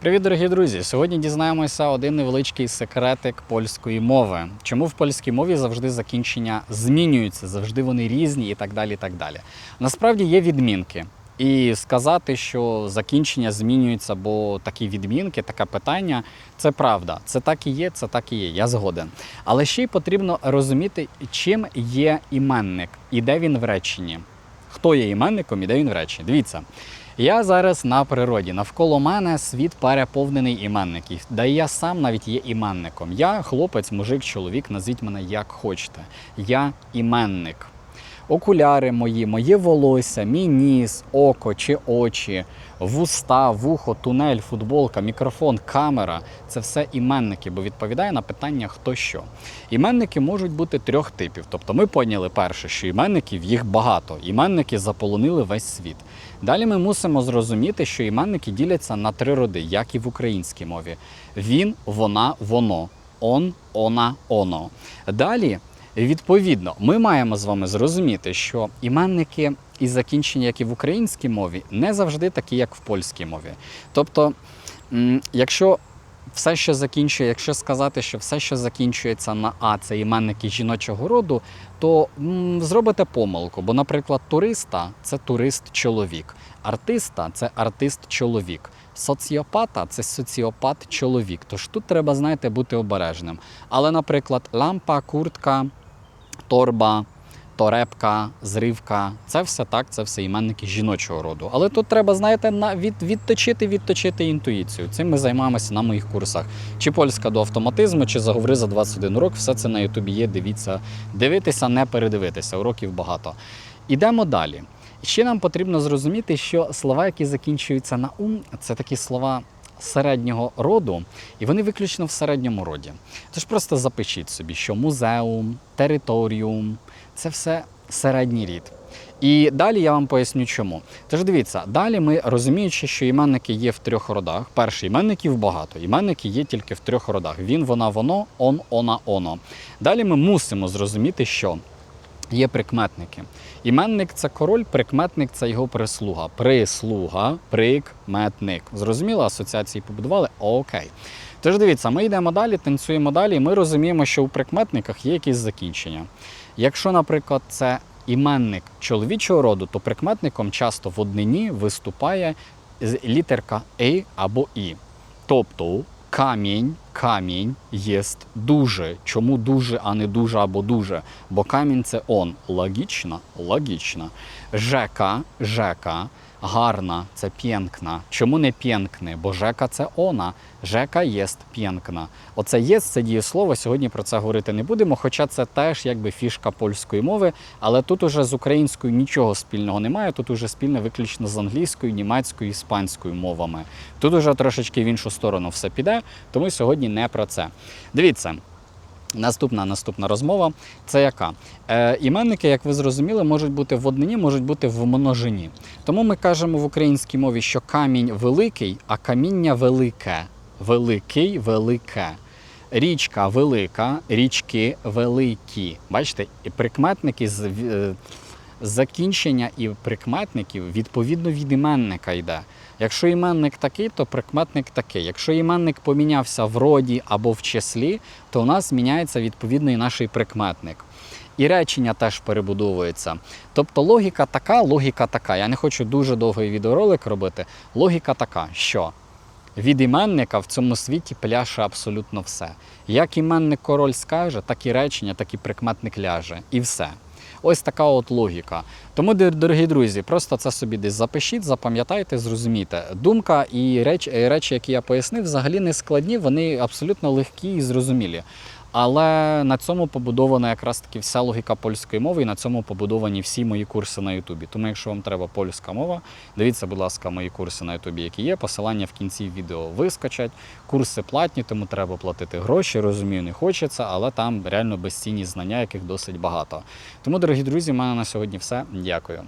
Привіт, дорогі друзі! Сьогодні дізнаємося один невеличкий секретик польської мови. Чому в польській мові завжди закінчення змінюються, завжди вони різні і так далі. і так далі. Насправді є відмінки. І сказати, що закінчення змінюється, бо такі відмінки, таке питання це правда. Це так і є, це так і є. Я згоден. Але ще й потрібно розуміти, чим є іменник і де він в реченні. Хто є іменником і де він в речі. Дивіться. Я зараз на природі. Навколо мене світ переповнений іменників. Да і я сам навіть є іменником. Я хлопець, мужик, чоловік, назвіть мене як хочете. Я іменник. Окуляри мої, моє волосся, мій ніс, око чи очі, вуста, вухо, тунель, футболка, мікрофон, камера це все іменники, бо відповідає на питання хто що. Іменники можуть бути трьох типів. Тобто ми поняли перше, що іменників їх багато. Іменники заполонили весь світ. Далі ми мусимо зрозуміти, що іменники діляться на три роди, як і в українській мові: він, вона, воно, он, она, оно. Далі. Відповідно, ми маємо з вами зрозуміти, що іменники і закінчення, як і в українській мові, не завжди такі, як в польській мові. Тобто, якщо все, що закінчує, якщо сказати, що все, що закінчується на А, це іменники жіночого роду, то зробите помилку. Бо, наприклад, туриста це турист-чоловік, артиста це артист-чоловік. Соціопата це соціопат чоловік. Тож тут треба, знаєте, бути обережним. Але, наприклад, лампа, куртка, торба, торепка, зривка це все так, це все іменники жіночого роду. Але тут треба, знаєте, на від, відточити, відточити інтуїцію. Цим ми займаємося на моїх курсах. Чи польська до автоматизму, чи заговори за 21 урок. Все це на Ютубі є. Дивіться, дивитися, не передивитися. Уроків багато. Ідемо далі. Ще нам потрібно зрозуміти, що слова, які закінчуються на ум, це такі слова середнього роду, і вони виключно в середньому роді. Тож просто запишіть собі, що музеум, територіум це все середній рід. І далі я вам поясню, чому. Тож дивіться, далі ми розуміючи, що іменники є в трьох родах. Перший іменників багато. Іменники є тільки в трьох родах: він, вона, воно, он, она, оно. Далі ми мусимо зрозуміти, що є прикметники. Іменник це король, прикметник це його прислуга. Прислуга, прикметник. Зрозуміло, асоціації побудували? Окей. Тож дивіться, ми йдемо далі, танцюємо далі, і ми розуміємо, що у прикметниках є якісь закінчення. Якщо, наприклад, це іменник чоловічого роду, то прикметником часто в однині виступає літерка «и» або І. Тобто камінь, камінь є дуже. Чому дуже, а не дуже або дуже? Бо камінь це он. Логічно? Логічно. Жека, жека. Гарна це п'єнкна. Чому не п'єнкне? Бо жека це она. Жека єст п'єнкна. Оце єст це дієслово. Сьогодні про це говорити не будемо, хоча це теж якби фішка польської мови. Але тут уже з українською нічого спільного немає. Тут уже спільне виключно з англійською, німецькою, іспанською мовами. Тут уже трошечки в іншу сторону все піде, тому сьогодні не про це. Дивіться. Наступна наступна розмова це яка? Е, іменники, як ви зрозуміли, можуть бути в однині, можуть бути в множині. Тому ми кажемо в українській мові, що камінь великий, а каміння велике. Великий, велике. Річка велика, річки великі. Бачите, прикметники з е, закінчення і прикметників відповідно від іменника йде. Якщо іменник такий, то прикметник такий. Якщо іменник помінявся в роді або в числі, то у нас міняється відповідно і наш прикметник. І речення теж перебудовується. Тобто логіка така, логіка така. Я не хочу дуже довгий відеоролик робити. Логіка така, що від іменника в цьому світі пляше абсолютно все. Як іменник король скаже, так і речення, так і прикметник ляже. І все. Ось така от логіка. Тому, дорогі друзі, просто це собі десь запишіть, запам'ятайте, зрозумійте. Думка і речі, е, речі, які я пояснив, взагалі не складні, вони абсолютно легкі і зрозумілі. Але на цьому побудована якраз таки вся логіка польської мови, і на цьому побудовані всі мої курси на Ютубі. Тому, якщо вам треба польська мова, дивіться, будь ласка, мої курси на Ютубі, які є. Посилання в кінці відео вискочать. Курси платні, тому треба платити гроші. Розумію, не хочеться, але там реально безцінні знання, яких досить багато. Тому, дорогі друзі, в мене на сьогодні все. Дякую.